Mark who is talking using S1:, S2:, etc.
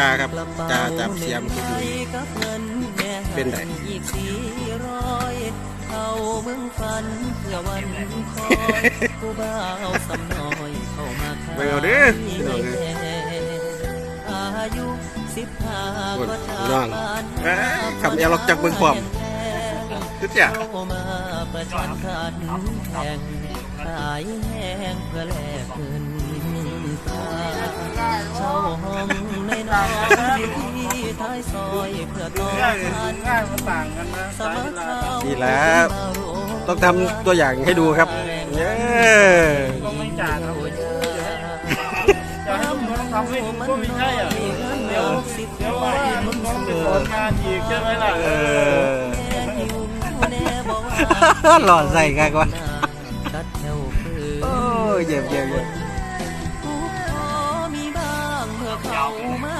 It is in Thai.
S1: ตาครับตาจับเสียมคือดูเป็นไร
S2: อีกสี่ร้อยเอาเมืองฝันเพื่อวันคอยผู้บ่าวสำน้อยเข้ามาขาย
S1: ไปเอาเด้อพี่น้องเอ้ย
S2: อายุสิบห้าก็จาก
S1: น้อง
S2: บ้าน
S1: เอ้ยคำเดียวเรากเบิ่งพร้อมคือจ้ะ
S2: เข้ามาประชันกันแข่งขายแห้งเพื่อแลกเงินตาเช่าห้อง ในน้อยอยู่ที่ท้ายซอยเพื่อต้องการ
S3: ง่ายมันต่างกันนะ
S2: สมัครเข้า
S1: นี่แหล้วต้องทำตัวอย่างให้ดูครับเย้
S3: ต้องไม่จ่ายครับจะให้ลุงต้องทำให้ดูก็ไม่ใช่อะเดี๋ยวเดี๋ยวมาอีกลุงต้องไปสอนงานอีกใช่ไหมล่ะ
S1: เออหล่อใส่กันวะ
S2: กัดแถวคือ
S1: โอ้ยเยี่ยมเยี่ยมเยี่ยม 让我们。